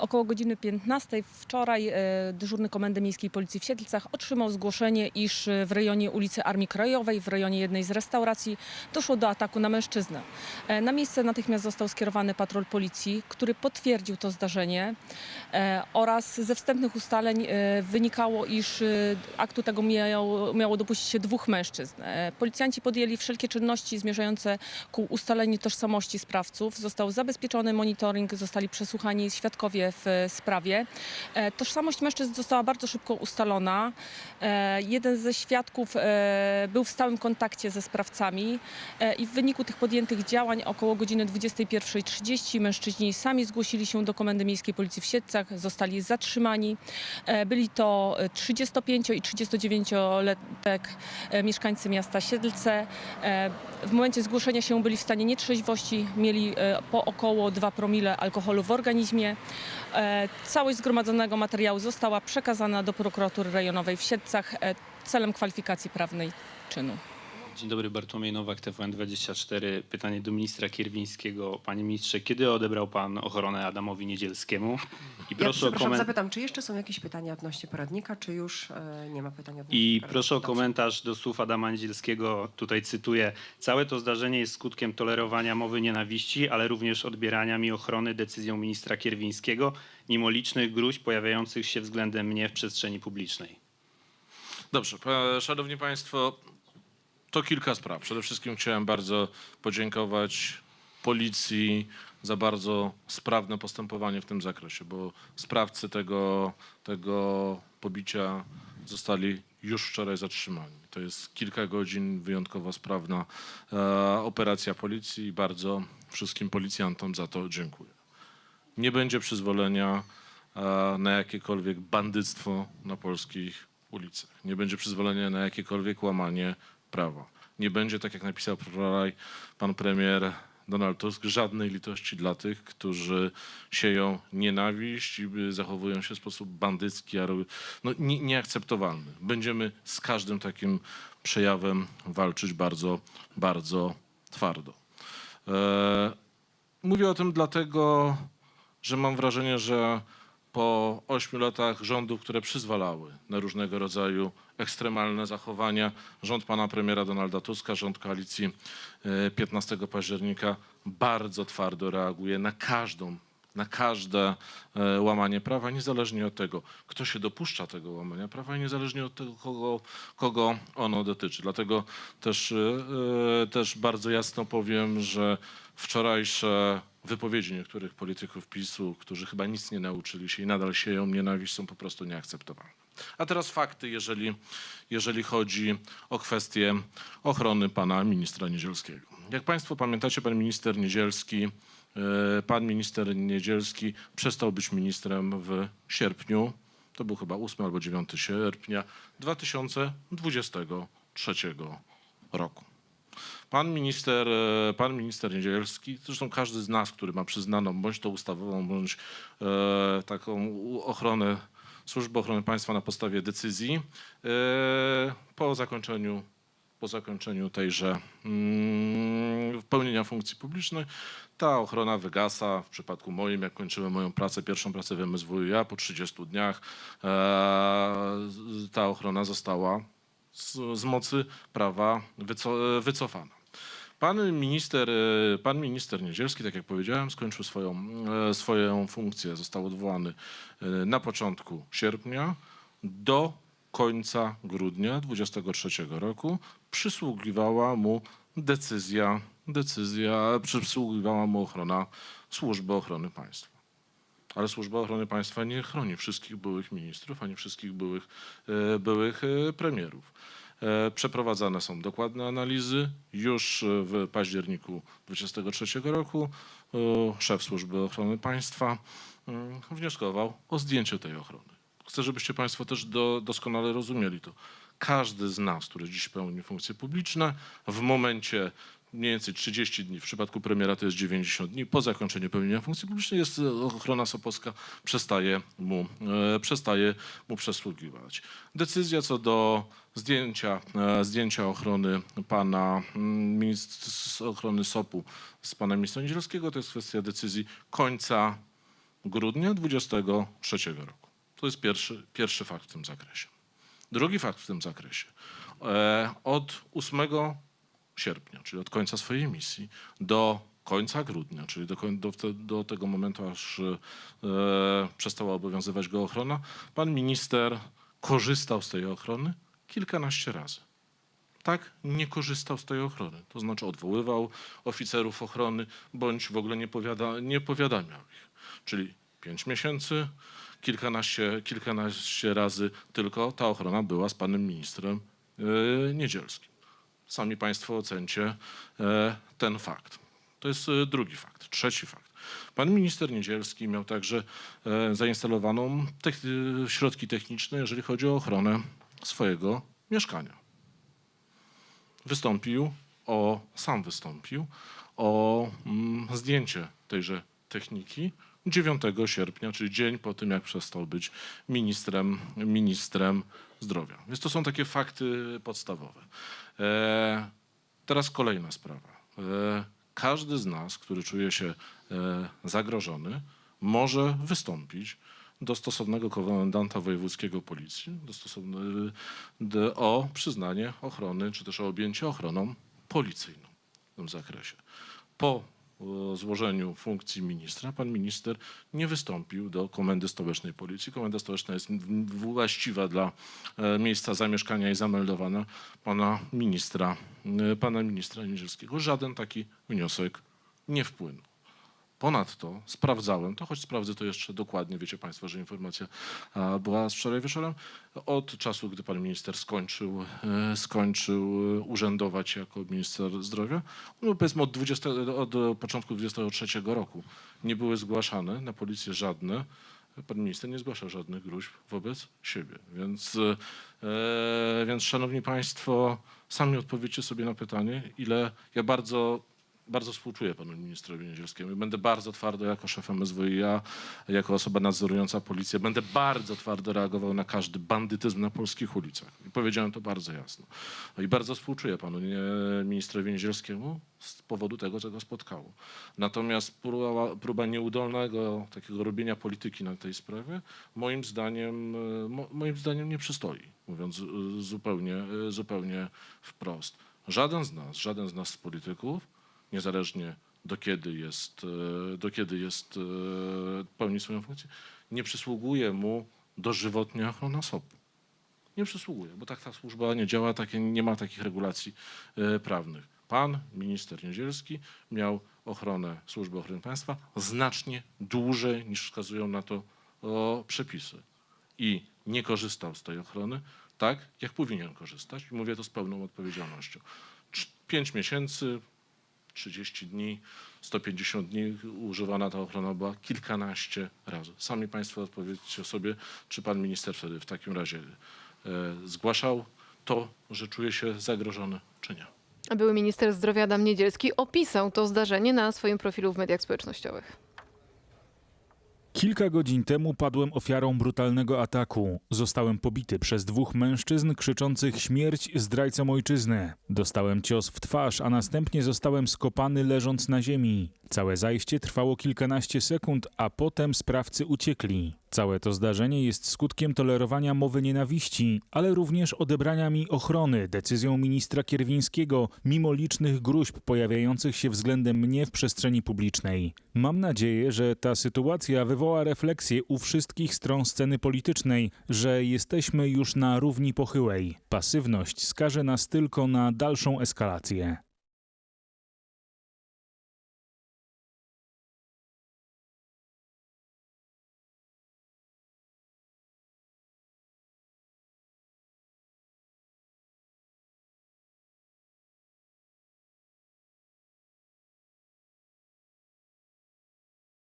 Około godziny 15 wczoraj e, dyżurny Komendy Miejskiej Policji w Siedlcach otrzymał zgłoszenie, iż e, w rejonie ulicy Armii Krajowej, w rejonie jednej z restauracji, doszło do ataku na mężczyznę. E, Na miejsce natychmiast został skierowany patrol policji, który potwierdził to zdarzenie oraz ze wstępnych ustaleń wynikało, iż aktu tego miało, miało dopuścić się dwóch mężczyzn. Policjanci podjęli wszelkie czynności zmierzające ku ustaleniu tożsamości sprawców. Został zabezpieczony monitoring, zostali przesłuchani świadkowie w e, sprawie. E, Tożsamość mężczyzn została bardzo szybko ustalona. E, Jeden ze świadków był w stałym kontakcie ze sprawcami i w wyniku tych podjętych działań około godziny 21.30 mężczyźni sami zgłosili się do Komendy Miejskiej Policji w Siedlcach, zostali zatrzymani. Byli to e, 35 i 39-letek e, mieszkańcy miasta Siedlce. W momencie zgłoszenia się byli w stanie nietrzeźwości, mieli po około 2 promile alkoholu w organizmie. E, Całość zgromadzonego materiału została przekazana do prokuratury rejonowej w Siedlcach e, celem kwalifikacji prawnej czynu. Dzień dobry, Bartłomiej Nowak, TVN24. Pytanie do ministra Kierwińskiego. Panie ministrze, kiedy odebrał pan ochronę Adamowi Niedzielskiemu? I Ja proszę o przepraszam, komentarz. zapytam, czy jeszcze są jakieś pytania odnośnie poradnika, czy już e, nie ma pytań odnośnie I poradnika? proszę o komentarz do słów Adama Niedzielskiego. Tutaj cytuję. Całe to zdarzenie jest skutkiem tolerowania mowy nienawiści, ale również odbierania mi ochrony decyzją ministra Kierwińskiego, mimo licznych gruźb pojawiających się względem mnie w przestrzeni publicznej. Dobrze, szanowni państwo, to kilka spraw. Przede wszystkim chciałem bardzo podziękować policji za bardzo sprawne postępowanie w tym zakresie, bo sprawcy tego, tego pobicia zostali już wczoraj zatrzymani. To jest kilka godzin wyjątkowo sprawna e, operacja policji i bardzo wszystkim policjantom za to dziękuję. Nie będzie przyzwolenia e, na jakiekolwiek bandyctwo na polskich ulicach. Nie będzie przyzwolenia na jakiekolwiek łamanie prawa. Nie będzie, tak jak napisał wczoraj pan premier Donald Tusk, żadnej litości dla tych, którzy sieją nienawiść i zachowują się w sposób bandycki, no, nie, nieakceptowalny. Będziemy z każdym takim przejawem walczyć bardzo, bardzo twardo. E, Mówię o tym dlatego, że mam wrażenie, że po ośmiu latach rządów, które przyzwalały na różnego rodzaju ekstremalne zachowania, rząd pana premiera Donalda Tuska, rząd koalicji e, 15 października bardzo twardo reaguje na każdą na każde e, łamanie prawa, niezależnie od tego, kto się dopuszcza tego łamania prawa i niezależnie od tego, kogo, kogo ono dotyczy. Dlatego też, e, e, też bardzo jasno powiem, że wczorajsze wypowiedzi niektórych polityków PiSu, którzy chyba nic nie nauczyli się i nadal sieją nienawiść, są po prostu nieakceptowalne. A teraz fakty, jeżeli, jeżeli chodzi o kwestię ochrony pana ministra Niedzielskiego. Jak państwo pamiętacie, pan minister Niedzielski, pan minister Niedzielski przestał być ministrem w sierpniu, to był chyba 8 albo 9 sierpnia 2023 roku. Pan minister, e, pan minister Niedzielski, zresztą każdy z nas, który ma przyznaną bądź to ustawową, bądź e, taką ochronę, służbę ochrony państwa na podstawie decyzji, e, po zakończeniu, po zakończeniu tejże mm, pełnienia funkcji publicznej, ta ochrona wygasa. W przypadku moim, jak kończyłem moją pracę, pierwszą pracę w MSWiA, po 30 dniach e, ta ochrona została z, z mocy prawa wyco, wycofana. Pan minister, e, pan minister Niedzielski, tak jak powiedziałem, skończył swoją, e, swoją funkcję. Został odwołany e, na początku sierpnia do końca grudnia 23 roku. Przysługiwała mu decyzja, decyzja, przysługiwała mu ochrona Służby Ochrony Państwa. Ale Służba Ochrony Państwa nie chroni wszystkich byłych ministrów, ani wszystkich byłych, e, byłych e, premierów. E, Przeprowadzane są dokładne analizy. Już w październiku 2023 roku szef Służby Ochrony Państwa mm, wnioskował o zdjęcie tej ochrony. Chcę, żebyście Państwo też do, doskonale rozumieli to. Każdy z nas, który dziś pełni funkcje publiczne, w momencie mniej więcej 30 dni, w przypadku premiera to jest 90 dni, po zakończeniu pełnienia funkcji publicznej jest e, ochrona Sopocka, przestaje mu, e, przestaje mu przysługiwać. Decyzja co do zdjęcia, e, zdjęcia ochrony pana mm, ministra ochrony SOP-u z pana ministra Niedzielskiego to jest kwestia decyzji końca grudnia 23 roku. To jest pierwszy, pierwszy fakt w tym zakresie. Drugi fakt w tym zakresie. E, Od 8 sierpnia, czyli od końca swojej misji, do końca grudnia, czyli do, do, do tego momentu, aż e, przestała obowiązywać go ochrona, pan minister korzystał z tej ochrony kilkanaście razy. Tak, nie korzystał z tej ochrony. To znaczy odwoływał oficerów ochrony, bądź w ogóle nie, powiada, nie powiadamiał ich. Czyli pięć miesięcy, kilkanaście, kilkanaście razy tylko ta ochrona była z panem ministrem e, Niedzielskim. Sami Państwo ocencie e, ten fakt. To jest e, drugi fakt. Trzeci fakt. Pan minister Niedzielski miał także zainstalowaną środki techniczne, jeżeli chodzi o ochronę swojego mieszkania. Wystąpił o, sam wystąpił o mm, zdjęcie tejże techniki 9 sierpnia, czyli dzień po tym, jak przestał być ministrem, ministrem zdrowia. Więc to są takie fakty podstawowe. E, teraz kolejna sprawa. E, każdy z nas, który czuje się e, zagrożony, może wystąpić do stosownego komendanta wojewódzkiego policji do stosowne, do, o przyznanie ochrony, czy też o objęcie ochroną policyjną w tym zakresie. Po złożeniu funkcji ministra, pan minister nie wystąpił do Komendy Stołecznej Policji. Komenda Stołeczna jest właściwa dla e, miejsca zamieszkania i zameldowana pana ministra, e, pana ministra Niedzielskiego. Żaden taki wniosek nie wpłynął. Ponadto sprawdzałem, to choć sprawdzę to jeszcze dokładnie, wiecie Państwo, że informacja była z wczoraj wieczorem, od czasu, gdy pan minister skończył, e, skończył e, urzędować jako minister zdrowia, no powiedzmy od, 20, od początku 23 roku nie były zgłaszane na policję żadne, pan minister nie zgłaszał żadnych gruźb wobec siebie. Więc, e, więc szanowni państwo, sami odpowiedzcie sobie na pytanie, ile ja bardzo bardzo współczuję panu ministrowi Niedzielskiemu i będę bardzo twardo jako szef MSWiA, jako osoba nadzorująca policję, będę bardzo twardo reagował na każdy bandytyzm na polskich ulicach. I powiedziałem to bardzo jasno. No I bardzo współczuję panu nie, ministrowi Niedzielskiemu z powodu tego, co go spotkało. Natomiast próba, próba nieudolnego takiego robienia polityki na tej sprawie, moim zdaniem, e, mo, moim zdaniem nie przystoi, mówiąc e, zupełnie, e, zupełnie wprost. Żaden z nas, żaden z nas z polityków niezależnie do kiedy jest, e, do kiedy jest e, pełni swoją funkcję, nie przysługuje mu dożywotnia ochrona SOP-u. Nie przysługuje, bo tak ta służba nie działa, takie, nie ma takich regulacji e, prawnych. Pan minister Niedzielski miał ochronę Służby Ochrony Państwa znacznie dłużej niż wskazują na to przepisy. I nie korzystał z tej ochrony tak, jak powinien korzystać. I mówię to z pełną odpowiedzialnością. Pięć miesięcy, 30 dni, 150 dni używana ta ochrona była kilkanaście razy. Sami Państwo odpowiedzcie sobie, czy Pan minister wtedy w takim razie e, zgłaszał to, że czuje się zagrożony, czy nie. A Były minister zdrowia Adam Niedzielski opisał to zdarzenie na swoim profilu w mediach społecznościowych. Kilka godzin temu padłem ofiarą brutalnego ataku. Zostałem pobity przez dwóch mężczyzn krzyczących śmierć zdrajcom ojczyzny. Dostałem cios w twarz, a następnie zostałem skopany leżąc na ziemi. Całe zajście trwało kilkanaście sekund, a potem sprawcy uciekli. Całe to zdarzenie jest skutkiem tolerowania mowy nienawiści, ale również odebrania mi ochrony decyzją ministra Kierwińskiego, mimo licznych gruźb pojawiających się względem mnie w przestrzeni publicznej. Mam nadzieję, że ta sytuacja wywoła refleksję u wszystkich stron sceny politycznej, że jesteśmy już na równi pochyłej. Pasywność skaże nas tylko na dalszą eskalację.